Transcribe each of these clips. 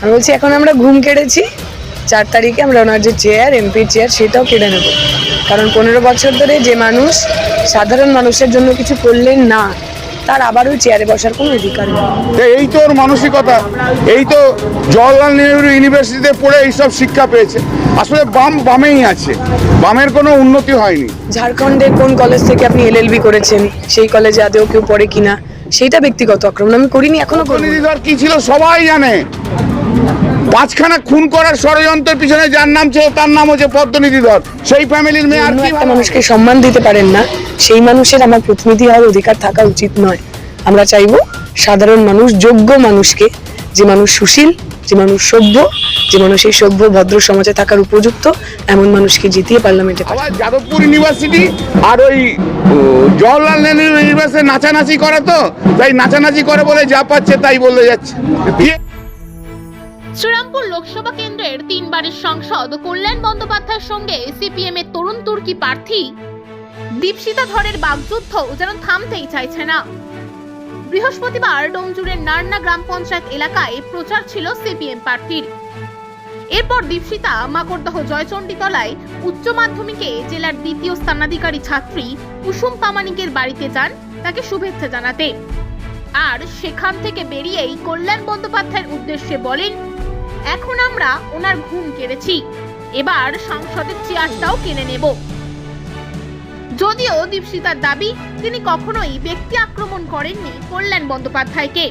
আমি বলছি এখন আমরা ঘুম কেড়েছি। চার তারিখে আমরা ওনার যে চেয়ার এমপির চেয়ার সেটাও কেড়ে নেব। কারণ পনেরো বছর ধরে যে মানুষ সাধারণ মানুষের জন্য কিছু করলেন না তার আবার ওই চেয়ারে বসার কোনো অধিকার নেই। এই তো ওর মানসিকতা। এই তো জওয়াহরলাল নেহরু ইউনিভার্সিটিতে পড়ে এইসব শিক্ষা পেয়েছে। আসলে বাম বামেই আছে। বামের কোনো উন্নতি হয়নি। ঝাড়খণ্ডের কোন কলেজ থেকে আপনি এলএলবি করেছেন? সেই কলেজে আদেও কেউ পড়ে কিনা? সেইটা ব্যক্তিগত আক্রমণ। আমি করিনি এখনও করিনি প্রতিনিধিধর কি ছিল সবাই জানে। পাঁচখানা খুন করার ষড়যন্ত্রের পিছনে যার নাম ছিল তার নাম হচ্ছে পদ্মনিধিধর। সেই ফ্যামিলির মেয়ে আর কি একটা মানুষকে সম্মান দিতে পারেন না। সেই মানুষের আমার প্রতিনিধি হওয়ার অধিকার থাকা উচিত নয়। আমরা চাইব সাধারণ মানুষ যোগ্য মানুষকে যে মানুষ সুশীল যে মানুষ সভ্য যে মানুষ এই সভ্য ভদ্র সমাজে থাকার উপযুক্ত এমন মানুষকে জিতিয়ে পার্লামেন্টে যাদবপুর ইউনিভার্সিটি আর ওই জওয়াহরলাল নেহরু ইউনিভার্সিটি নাচানাচি করে তো? তাই নাচানাচি করে বলে যা পাচ্ছে তাই বলে যাচ্ছে। শ্রীরামপুর লোকসভা কেন্দ্রের তিনবারের সাংসদ কল্যাণ বন্দ্যোপাধ্যায়ের সঙ্গে সিপিএম এর তরুণ তুর্কি প্রার্থী দীপশিতা ধরের বাগযুদ্ধ যেন থামতেই চাইছে না। বৃহস্পতিবার ডোমজুরের নারনা গ্রাম পঞ্চায়েত এলাকায় প্রচার ছিল সিপিএম প্রার্থীর। এরপর দীপশিতা মাকড়দহ জয়চণ্ডীতলায় উচ্চ মাধ্যমিকে জেলার দ্বিতীয় স্থানাধিকারী ছাত্রী কুসুম পামানিকের বাড়িতে যান তাকে শুভেচ্ছা জানাতে। আর সেখান থেকে বেরিয়েই কল্যাণ বন্দ্যোপাধ্যায়ের উদ্দেশ্যে বলেন এখন আমরা ওনার ঘুম কেড়েছি। এবার সংসদের চেয়ারটাও কিনে নেব। যদিও দীপশিতার দাবি, তিনি কখনোই ব্যক্তি আক্রমণ করেননি কল্যাণ বন্দ্যোপাধ্যায়কে।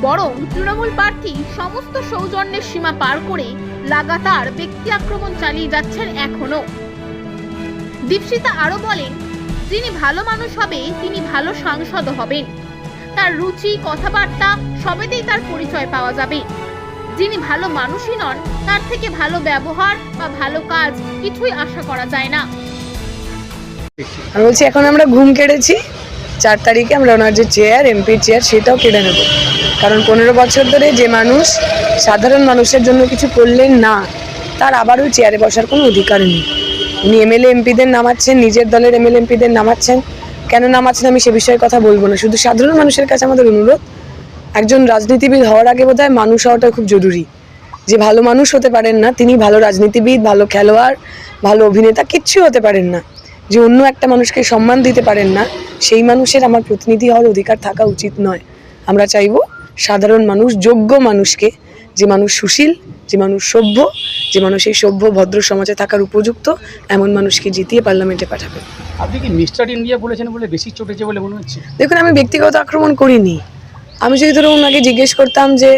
বরং তৃণমূল প্রার্থী সমস্ত সৌজন্যের সীমা পার করে লাগাতার ব্যক্তি আক্রমণ চালিয়ে যাচ্ছেন এখনও। দীপশিতা আরও বলেন, যিনি ভালো মানুষ হবে তিনি ভালো সাংসদ হবেন। তার রুচি, কথাবার্তা, সবেতেই তার পরিচয় পাওয়া যাবে। যিনি ভালো মানুষই নন, তার থেকে ভালো ব্যবহার বা ভালো কাজ কিছুই আশা করা যায় না। আমি বলছি, এখন আমরা ঘুম কেড়েছি। চার তারিখে আমরা ওনার যে চেয়ার এমপির চেয়ার সেটাও কেড়ে নেব। কারণ পনেরো বছর ধরে যে মানুষ সাধারণ মানুষের জন্য কিছু করলেন না, তার আবার ওই চেয়ারে বসার কোনো অধিকার নেই। উনি এমএলএ এমপিদের নামাচ্ছেন, নিজের দলের এমএলএ এমপিদের নামাচ্ছেন। কেন নামাচ্ছেন আমি সে বিষয়ে কথা বলব না। শুধু সাধারণ মানুষের কাছে আমাদের অনুরোধ একজন রাজনীতিবিদ হওয়ার আগে বোধহয় মানুষ হওয়াটা খুব জরুরি। যে ভালো মানুষ হতে পারেন না তিনি ভালো রাজনীতিবিদ ভালো খেলোয়াড় ভালো অভিনেতা কিচ্ছু হতে পারেন না। যে অন্য একটা মানুষকে সম্মান দিতে পারেন না সেই মানুষের আমার প্রতিনিধি হওয়ার অধিকার থাকা উচিত নয়। আমরা চাইব সাধারণ মানুষ যোগ্য মানুষকে যে মানুষ সুশীল যে মানুষ সভ্য যে মানুষ এই সভ্য ভদ্র সমাজে থাকার উপযুক্ত এমন মানুষকে জিতিয়ে পার্লামেন্টে পাঠাবে। আপনি কি মিস্টার ইন্ডিয়া বলেছেন বলে বেশি চটেছে বলে মনে হচ্ছে? দেখুন আমি ব্যক্তিগত আক্রমণ করিনি। আমি যদি ধরো ওনাকে জিজ্ঞেস করতাম যে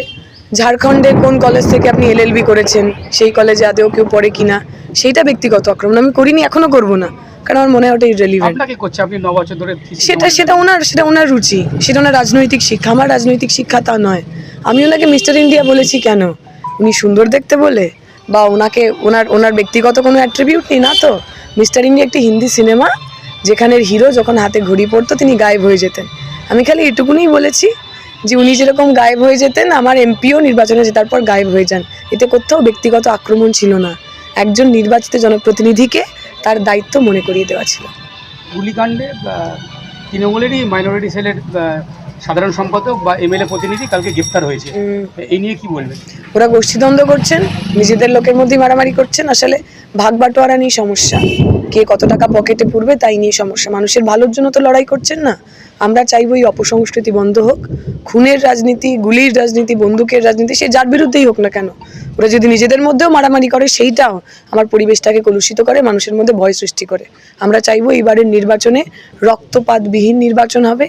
ঝাড়খণ্ডে কোন কলেজ থেকে আপনি এলএলবি করেছেন? সেই কলেজে আদেও কেউ পড়ে কিনা? সেইটা ব্যক্তিগত আক্রমণ। আমি করিনি এখনও করব না। কারণ আমার মনে হয় ওটা ইরেলিভেন্ট করছে আপনি বছর ধরে সেটা সেটা ওনার সেটা ওনার রুচি। সেটা ওনার রাজনৈতিক শিক্ষা। আমার রাজনৈতিক শিক্ষা তা নয়। আমি ওনাকে মিস্টার ইন্ডিয়া বলেছি কেন? উনি সুন্দর দেখতে বলে? বা ওনাকে ওনার ওনার ব্যক্তিগত কোনো অ্যাট্রিবিউট নেই না তো? মিস্টার ইন্ডিয়া একটি হিন্দি সিনেমা যেখানের হিরো যখন হাতে ঘড়ি পড়তো তিনি গায়েব হয়ে যেতেন। আমি খালি এটুকুনি বলেছি যে উনি যেরকম গায়েব হয়ে যেতেন, আমার এমপিও নির্বাচনে জেতার পর গায়েব হয়ে যান, এতে কোথাও ব্যক্তিগত আক্রমণ ছিল না। একজন নির্বাচিত জনপ্রতিনিধিকে তার দায়িত্ব মনে করিয়ে দেওয়া ছিল। গুলিকাণ্ডে তৃণমূলেরই মাইনরিটি সেলের সাধারণ সম্পাদক বা এমএলএ প্রতিনিধি কালকে গ্রেপ্তার হয়েছে। এই নিয়ে কি বলবেন? ওরা গোষ্ঠীদ্বন্দ্ব করছেন নিজেদের লোকের মধ্যেই মারামারি করছেন আসলে ভাগ বাটোয়ারা নিয়ে সমস্যা। কে কত টাকা পকেটে পুরবে তাই নিয়ে সমস্যা। মানুষের ভালোর জন্য তো লড়াই করছেন না। আমরা চাইব এই অপসংস্কৃতি বন্ধ হোক। খুনের রাজনীতি গুলির রাজনীতি বন্দুকের রাজনীতি সে যার বিরুদ্ধেই হোক না কেন। ওরা যদি নিজেদের মধ্যেও মারামারি করে সেইটাও আমার পরিবেশটাকে কলুষিত করে মানুষের মধ্যে ভয় সৃষ্টি করে। আমরা চাইব এইবারের নির্বাচনে রক্তপাতবিহীন নির্বাচন হবে।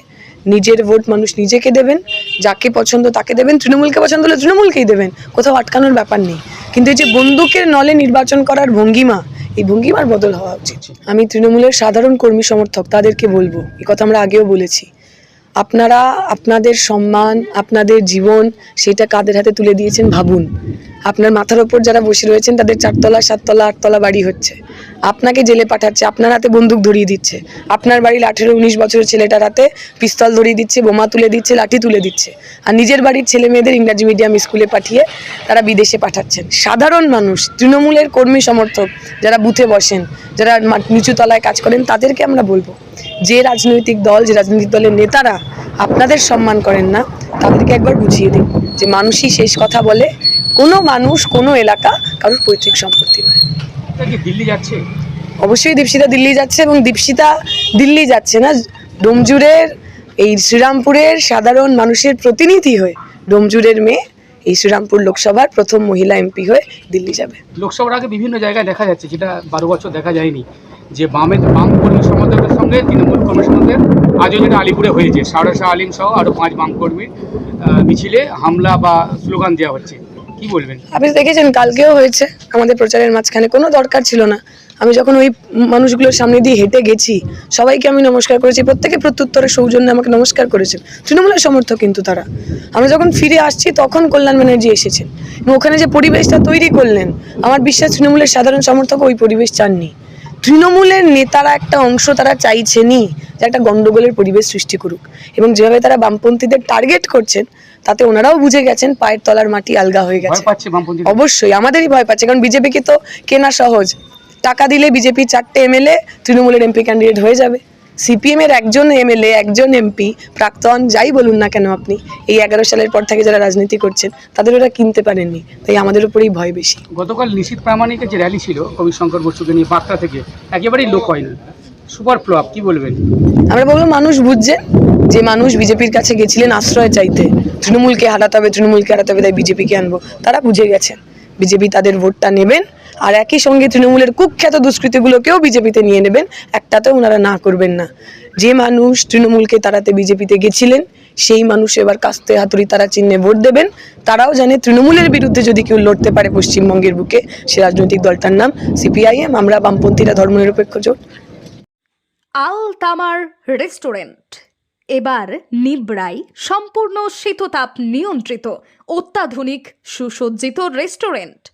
নিজের ভোট মানুষ নিজেকে দেবেন, যাকে পছন্দ তাকে দেবেন, তৃণমূলকে পছন্দ হলে তৃণমূলকেই দেবেন, কোথাও আটকানোর ব্যাপার নেই। কিন্তু এই যে বন্দুকের নলে নির্বাচন করার ভঙ্গিমা, এই ভঙ্গিমার বদল হওয়া উচিত। আমি তৃণমূলের সাধারণ কর্মী সমর্থক, তাদেরকে বলব এ কথা আমরা আগেও বলেছি। আপনারা আপনাদের সম্মান, আপনাদের জীবন, সেটা কাদের হাতে তুলে দিয়েছেন ভাবুন। আপনার মাথার ওপর যারা বসে রয়েছেন, তাদের চারতলা, সাততলা, আটতলা বাড়ি হচ্ছে। আপনাকে জেলে পাঠাচ্ছে, আপনার হাতে বন্দুক ধরিয়ে দিচ্ছে। আপনার বাড়ির আঠেরো, উনিশ বছরের ছেলেটার হাতে পিস্তল ধরিয়ে দিচ্ছে, বোমা তুলে দিচ্ছে, লাঠি তুলে দিচ্ছে। আর নিজের বাড়ির ছেলে মেয়েদের ইংরাজি মিডিয়াম স্কুলে পাঠিয়ে তারা বিদেশে পাঠাচ্ছেন। সাধারণ মানুষ, তৃণমূলের কর্মী সমর্থক, যারা বুথে বসেন, যারা মা- নিচু তলায় কাজ করেন, তাদেরকে আমরা বলব যে রাজনৈতিক দল যে রাজনৈতিক দলের নেতারা আপনাদের সম্মান করেন না তাদেরকে একবার বুঝিয়ে দিন যে মানুষই শেষ কথা বলে কোনো মানুষ কোনো এলাকা কারোর পৈতৃক সম্পত্তি নয়। দিল্লি যাচ্ছে? অবশ্যই দীপশিতা দিল্লি যাচ্ছে এবং দীপশিতা দিল্লি যাচ্ছে না। ডোমজুরের এই শ্রীরামপুরের সাধারণ মানুষের প্রতিনিধি হয়ে ডোমজুরের মেয়ে এই শ্রীরামপুর লোকসভার প্রথম মহিলা এমপি হয়ে দিল্লি যাবে। লোকসভার আগে বিভিন্ন জায়গায় দেখা যাচ্ছে যেটা বারো বছর দেখা যায়নি। যে বামে বাম কর্মী সমর্থকদের সঙ্গে তৃণমূল কর্মী আজও যেটা আলিপুরে হয়েছে। সারা শাহ আলিম সহ আরও পাঁচ বাম কর্মীর মিছিলে হামলা বা স্লোগান দেওয়া হচ্ছে। কি বলবেন? আপনি দেখেছেন, কালকেও হয়েছে। আমাদের প্রচারের মাঝখানে কোনো দরকার ছিল না। আমি যখন ওই মানুষগুলোর সামনে দিয়ে হেঁটে গেছি, সবাইকে আমি নমস্কার করেছি। প্রত্যেকে প্রত্যুত্তরে সৌজন্যে আমাকে নমস্কার করেছেন। তৃণমূলের সমর্থক কিন্তু তারা। আমরা যখন ফিরে আসছি, তখন কল্যাণ ব্যানার্জি এসেছেন। এবং ওখানে যে পরিবেশটা তৈরি করলেন, আমার বিশ্বাস তৃণমূলের সাধারণ সমর্থক ওই পরিবেশ চাননি। তৃণমূলের নেতারা একটা অংশ তারা চাইছেনই যে একটা গন্ডগোলের পরিবেশ সৃষ্টি করুক। এবং যেভাবে তারা বামপন্থীদের টার্গেট করছেন তাতে ওনারাও বুঝে গেছেন পায়ের তলার মাটি আলগা হয়ে গেছে। অবশ্যই আমাদেরই ভয় পাচ্ছে কারণ বিজেপিকে তো কেনা সহজ। টাকা দিলে বিজেপি চারটে এমএলএ তৃণমূলের এমপি ক্যান্ডিডেট হয়ে যাবে। সিপিএম এর একজন এমএলএ একজন এমপি প্রাক্তন যাই বলুন না কেন আপনি এই এগারো সালের পর থেকে যারা রাজনীতি করছেন তাদের ওরা কিনতে পারেননি তাই আমাদের উপরেই ভয় বেশি। গতকাল নিশীত প্রামাণিকের যে র্যালি ছিল কবি শঙ্কর বসুকে নিয়ে বার্তা থেকে একেবারেই লোক হয়নি। সুপার ফ্লপ কি বলবেন? আমরা বলব মানুষ বুঝছেন যে মানুষ বিজেপির কাছে গেছিলেন আশ্রয় চাইতে তৃণমূলকে হারাতে হবে তৃণমূলকে হারাতে হবে তাই বিজেপিকে আনব। তারা বুঝে গেছেন বিজেপি তাদের ভোটটা নেবেন আর একই সঙ্গে তৃণমূলের কুখ্যাত দুষ্কৃতিগুলোকেও বিজেপিতে নিয়ে নেবেন, একটাতেও ওনারা না করবেন না। যে মানুষ তৃণমূলকে তাড়াতে বিজেপিতে গেছিলেন, সেই মানুষ এবার কাস্তে হাতুড়ি তারা চিহ্নে ভোট দেবেন। তারাও জানে তৃণমূলের বিরুদ্ধে যদি কেউ লড়তে পারে পশ্চিমবঙ্গের বুকে, সে রাজনৈতিক দলটার নাম সিপিআইএম, আমরা বামপন্থীরা ধর্মনিরপেক্ষ জোট। আল তামার রেস্টুরেন্ট। এবার নিবড়াই সম্পূর্ণ শীততাপ নিয়ন্ত্রিত, অত্যাধুনিক, সুসজ্জিত রেস্টুরেন্ট।